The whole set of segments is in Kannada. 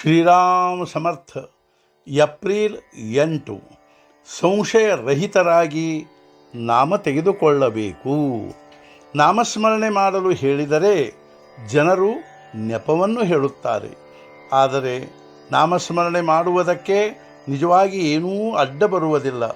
ಶ್ರೀರಾಮ ಸಮರ್ಥ ಏಪ್ರಿಲ್ ಎಂಟು. ಸಂಶಯರಹಿತರಾಗಿ ನಾಮ ತೆಗೆದುಕೊಳ್ಳಬೇಕು. ನಾಮಸ್ಮರಣೆ ಮಾಡಲು ಹೇಳಿದರೆ ಜನರು ನೆಪವನ್ನು ಹೇಳುತ್ತಾರೆ. ಆದರೆ ನಾಮಸ್ಮರಣೆ ಮಾಡುವುದಕ್ಕೆ ನಿಜವಾಗಿ ಏನೂ ಅಡ್ಡ ಬರುವುದಿಲ್ಲ.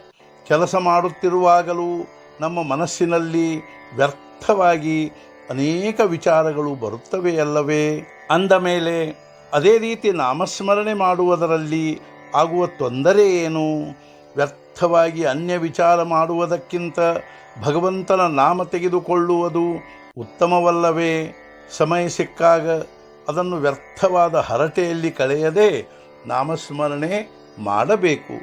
ಕೆಲಸ ಮಾಡುತ್ತಿರುವಾಗಲೂ ನಮ್ಮ ಮನಸ್ಸಿನಲ್ಲಿ ವ್ಯರ್ಥವಾಗಿ ಅನೇಕ ವಿಚಾರಗಳು ಬರುತ್ತವೆಯಲ್ಲವೇ? ಅಂದ ಮೇಲೆ ಅದೇ ರೀತಿ ನಾಮಸ್ಮರಣೆ ಮಾಡುವುದರಲ್ಲಿ ಆಗುವ ತೊಂದರೆ ಏನು? ವ್ಯರ್ಥವಾಗಿ ಅನ್ಯ ವಿಚಾರ ಮಾಡುವುದಕ್ಕಿಂತ ಭಗವಂತನ ನಾಮ ತೆಗೆದುಕೊಳ್ಳುವುದು ಉತ್ತಮವಲ್ಲವೇ? ಸಮಯ ಸಿಕ್ಕಾಗ ಅದನ್ನು ವ್ಯರ್ಥವಾದ ಹರಟೆಯಲ್ಲಿ ಕಳೆಯದೆ ನಾಮಸ್ಮರಣೆ ಮಾಡಬೇಕು,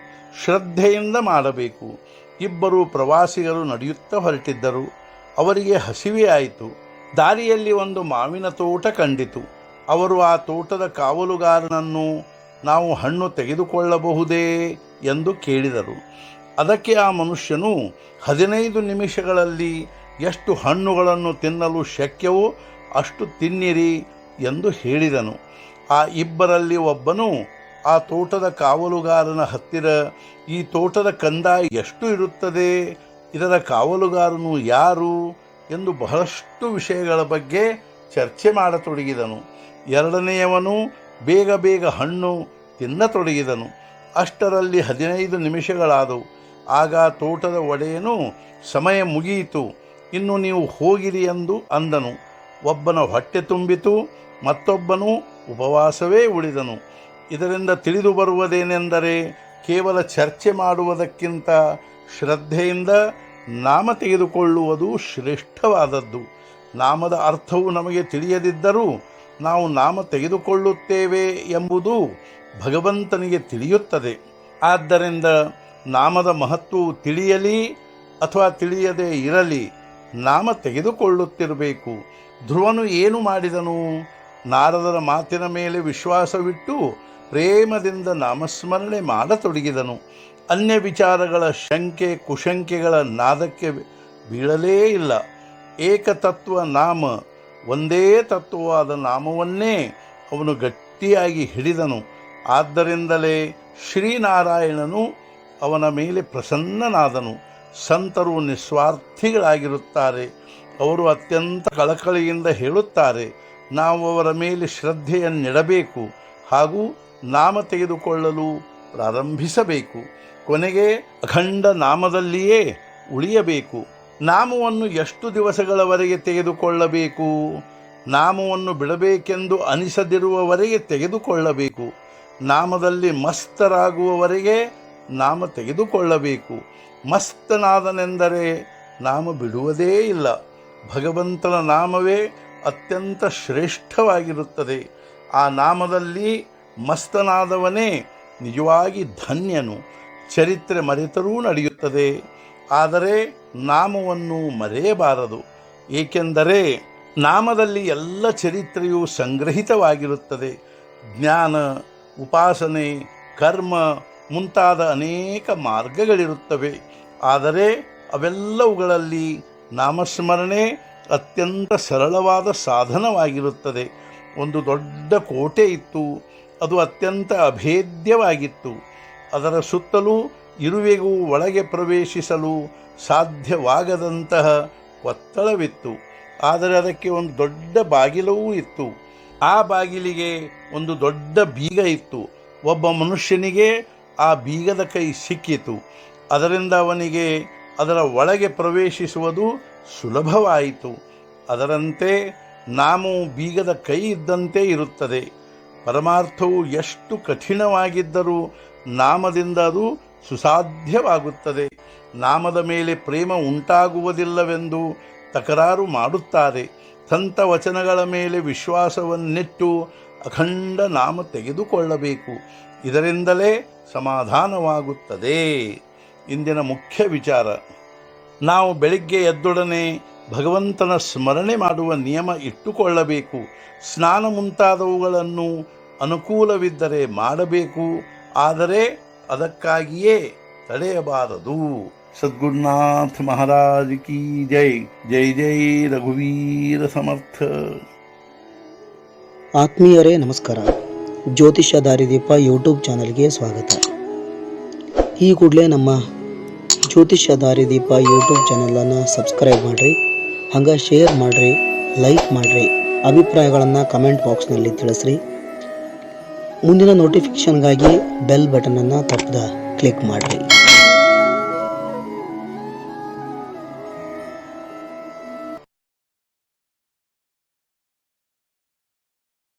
ಶ್ರದ್ಧೆಯಿಂದ ಮಾಡಬೇಕು. ಇಬ್ಬರು ಪ್ರವಾಸಿಗರು ನಡೆಯುತ್ತಾ ಹೊರಟಿದ್ದರು. ಅವರಿಗೆ ಹಸಿವೆ ಆಯಿತು ದಾರಿಯಲ್ಲಿ ಒಂದು ಮಾವಿನ ತೋಟ ಕಂಡಿತು. ಅವರು ಆ ತೋಟದ ಕಾವಲುಗಾರನನ್ನು ನಾವು ಹಣ್ಣು ತೆಗೆದುಕೊಳ್ಳಬಹುದೇ ಎಂದು ಕೇಳಿದರು. ಅದಕ್ಕೆ ಆ ಮನುಷ್ಯನು ಹದಿನೈದು ನಿಮಿಷಗಳಲ್ಲಿ ಎಷ್ಟು ಹಣ್ಣುಗಳನ್ನು ತಿನ್ನಲು ಶಕ್ಯವೋ ಅಷ್ಟು ತಿನ್ನಿರಿ ಎಂದು ಹೇಳಿದನು. ಆ ಇಬ್ಬರಲ್ಲಿ ಒಬ್ಬನು ಆ ತೋಟದ ಕಾವಲುಗಾರನ ಹತ್ತಿರ, ಈ ತೋಟದ ಕಂದ ಎಷ್ಟು ಇರುತ್ತದೆ? ಇದರ ಕಾವಲುಗಾರನು ಯಾರು? ಎಂದು ಬಹಳಷ್ಟು ವಿಷಯಗಳ ಬಗ್ಗೆ ಚರ್ಚೆ ಮಾಡತೊಡಗಿದನು. ಎರಡನೆಯವನು ಬೇಗ ಬೇಗ ಹಣ್ಣು ತಿನ್ನತೊಡಗಿದನು. ಅಷ್ಟರಲ್ಲಿ ಹದಿನೈದು ನಿಮಿಷಗಳಾದವು. ಆಗ ತೋಟದ ಒಡೆಯನು, ಸಮಯ ಮುಗಿಯಿತು. ಇನ್ನು ನೀವು ಹೋಗಿರಿ ಎಂದು ಅಂದನು. ಒಬ್ಬನ ಹೊಟ್ಟೆ ತುಂಬಿತು, ಮತ್ತೊಬ್ಬನು ಉಪವಾಸವೇ ಉಳಿದನು. ಇದರಿಂದ ತಿಳಿದು ಬರುವುದೇನೆಂದರೆ, ಕೇವಲ ಚರ್ಚೆ ಮಾಡುವುದಕ್ಕಿಂತ ಶ್ರದ್ಧೆಯಿಂದ ನಾಮ ತೆಗೆದುಕೊಳ್ಳುವುದು ಶ್ರೇಷ್ಠವಾದದ್ದು. ನಾಮದ ಅರ್ಥವು ನಮಗೆ ತಿಳಿಯದಿದ್ದರೂ ನಾವು ನಾಮ ತೆಗೆದುಕೊಳ್ಳುತ್ತೇವೆ ಎಂಬುದು ಭಗವಂತನಿಗೆ ತಿಳಿಯುತ್ತದೆ. ಆದ್ದರಿಂದ ನಾಮದ ಮಹತ್ವವು ತಿಳಿಯಲಿ ಅಥವಾ ತಿಳಿಯದೇ ಇರಲಿ, ನಾಮ ತೆಗೆದುಕೊಳ್ಳುತ್ತಿರಬೇಕು. ಧ್ರುವನು ಏನು ಮಾಡಿದನು? ನಾರದರ ಮಾತಿನ ಮೇಲೆ ವಿಶ್ವಾಸವಿಟ್ಟು ಪ್ರೇಮದಿಂದ ನಾಮಸ್ಮರಣೆ ಮಾಡತೊಡಗಿದನು. ಅನ್ಯ ವಿಚಾರಗಳ ಶಂಕೆ ಕುಶಂಕೆಗಳ ನಾದಕ್ಕೆ ಬೀಳಲೇ ಇಲ್ಲ. ಏಕತತ್ವ ನಾಮ, ಒಂದೇ ತತ್ವವಾದ ನಾಮವನ್ನೇ ಅವನು ಗಟ್ಟಿಯಾಗಿ ಹಿಡಿದನು. ಆದ್ದರಿಂದಲೇ ಶ್ರೀನಾರಾಯಣನು ಅವನ ಮೇಲೆ ಪ್ರಸನ್ನನಾದನು. ಸಂತರು ನಿಸ್ವಾರ್ಥಿಗಳಾಗಿರುತ್ತಾರೆ. ಅವರು ಅತ್ಯಂತ ಕಳಕಳಿಯಿಂದ ಹೇಳುತ್ತಾರೆ, ನಾವು ಅವರ ಮೇಲೆ ಶ್ರದ್ಧೆಯನ್ನಿಡಬೇಕು ಹಾಗೂ ನಾಮ ತೆಗೆದುಕೊಳ್ಳಲು ಪ್ರಾರಂಭಿಸಬೇಕು. ಕೊನೆಗೆ ಅಖಂಡ ನಾಮದಲ್ಲಿಯೇ ಉಳಿಯಬೇಕು. ನಾಮವನ್ನು ಎಷ್ಟು ದಿವಸಗಳವರೆಗೆ ತೆಗೆದುಕೊಳ್ಳಬೇಕು? ನಾಮವನ್ನು ಬಿಡಬೇಕೆಂದು ಅನಿಸದಿರುವವರೆಗೆ ತೆಗೆದುಕೊಳ್ಳಬೇಕು. ನಾಮದಲ್ಲಿ ಮಸ್ತರಾಗುವವರೆಗೆ ನಾಮ ತೆಗೆದುಕೊಳ್ಳಬೇಕು. ಮಸ್ತನಾದನೆಂದರೆ ನಾಮ ಬಿಡುವುದೇ ಇಲ್ಲ. ಭಗವಂತನ ನಾಮವೇ ಅತ್ಯಂತ ಶ್ರೇಷ್ಠವಾಗಿರುತ್ತದೆ. ಆ ನಾಮದಲ್ಲಿ ಮಸ್ತನಾದವನೇ ನಿಜವಾಗಿ ಧನ್ಯನು. ಚರಿತ್ರೆ ಮರೆತರೂ ನಡೆಯುತ್ತದೆ. ಆದರೆ ನಾಮವನ್ನು ಮರೆಯಬಾರದು. ಏಕೆಂದರೆ ನಾಮದಲ್ಲಿ ಎಲ್ಲ ಚರಿತ್ರೆಯು ಸಂಗ್ರಹಿತವಾಗಿರುತ್ತದೆ. ಜ್ಞಾನ, ಉಪಾಸನೆ, ಕರ್ಮ ಮುಂತಾದ ಅನೇಕ ಮಾರ್ಗಗಳಿರುತ್ತವೆ. ಆದರೆ ಅವೆಲ್ಲವುಗಳಲ್ಲಿ ನಾಮಸ್ಮರಣೆ ಅತ್ಯಂತ ಸರಳವಾದ ಸಾಧನವಾಗಿರುತ್ತದೆ. ಒಂದು ದೊಡ್ಡ ಕೋಟೆ ಇತ್ತು. ಅದು ಅತ್ಯಂತ ಅಭೇದ್ಯವಾಗಿತ್ತು. ಅದರ ಸುತ್ತಲೂ ಇರುವೆಗೂ ಒಳಗೆ ಪ್ರವೇಶಿಸಲು ಸಾಧ್ಯವಾಗದಂತಹ ಒತ್ತಡವಿತ್ತು. ಆದರೆ ಅದಕ್ಕೆ ಒಂದು ದೊಡ್ಡ ಬಾಗಿಲವೂ ಇತ್ತು. ಆ ಬಾಗಿಲಿಗೆ ಒಂದು ದೊಡ್ಡ ಬೀಗ ಇತ್ತು. ಒಬ್ಬ ಮನುಷ್ಯನಿಗೆ ಆ ಬೀಗದ ಕೈ ಸಿಕ್ಕಿತು. ಅದರಿಂದ ಅವನಿಗೆ ಅದರ ಒಳಗೆ ಪ್ರವೇಶಿಸುವುದು ಸುಲಭವಾಯಿತು. ಅದರಂತೆ ನಾಮು ಬೀಗದ ಕೈ ಇದ್ದಂತೆ ಇರುತ್ತದೆ. ಪರಮಾರ್ಥವು ಎಷ್ಟು ಕಠಿಣವಾಗಿದ್ದರೂ ನಾಮದಿಂದ ಅದು ಸುಸಾಧ್ಯವಾಗುತ್ತದೆ. ನಾಮದ ಮೇಲೆ ಪ್ರೇಮ ಉಂಟಾಗುವುದಿಲ್ಲವೆಂದು ತಕರಾರು ಮಾಡುತ್ತಾರೆ. ಸಂತ ವಚನಗಳ ಮೇಲೆ ವಿಶ್ವಾಸವನ್ನಿಟ್ಟು ಅಖಂಡ ನಾಮ ತೆಗೆದುಕೊಳ್ಳಬೇಕು. ಇದರಿಂದಲೇ ಸಮಾಧಾನವಾಗುತ್ತದೆ. ಇಂದಿನ ಮುಖ್ಯ ವಿಚಾರ. ನಾವು ಬೆಳಿಗ್ಗೆ ಎದ್ದೊಡನೆ ಭಗವಂತನ ಸ್ಮರಣೆ ಮಾಡುವ ನಿಯಮ ಇಟ್ಟುಕೊಳ್ಳಬೇಕು. ಸ್ನಾನ ಮುಂತಾದವುಗಳನ್ನು ಅನುಕೂಲವಿದ್ದರೆ ಮಾಡಬೇಕು. ಆದರೆ ಅದಕ್ಕಾಗಿಯೇ ತಡೆಯಬಾರದು. ಸದ್ಗುರುನಾಥ ಮಹಾರಾಜ್ ಕಿ ಜೈ. ಜೈ ಜೈ ರಘುವೀರ ಸಮರ್ಥ. ಆತ್ಮೀಯರೇ ನಮಸ್ಕಾರ. ಜ್ಯೋತಿಷ್ಯ ದಾರಿದೀಪ ಯೂಟ್ಯೂಬ್ ಚಾನಲ್ಗೆ ಸ್ವಾಗತ. ಈ ಕೂಡಲೇ ನಮ್ಮ ಜ್ಯೋತಿಷ್ಯ ದಾರಿದೀಪ ಯೂಟ್ಯೂಬ್ ಚಾನಲನ್ನು ಸಬ್ಸ್ಕ್ರೈಬ್ ಮಾಡಿರಿ. ಹಂಗೆ ಶೇರ್ ಮಾಡಿರಿ ಲೈಕ್ ಮಾಡಿರಿ ಅಭಿಪ್ರಾಯಗಳನ್ನು ಕಮೆಂಟ್ ಬಾಕ್ಸ್ನಲ್ಲಿ ತಿಳಿಸ್ರಿ. ಮುಂದಿನ ನೋಟಿಫಿಕೇಶನ್ಗಾಗಿ ಬೆಲ್ ಬಟನನ್ನು ತಪ್ಪದ ಕ್ಲಿಕ್ ಮಾಡಿರಿ.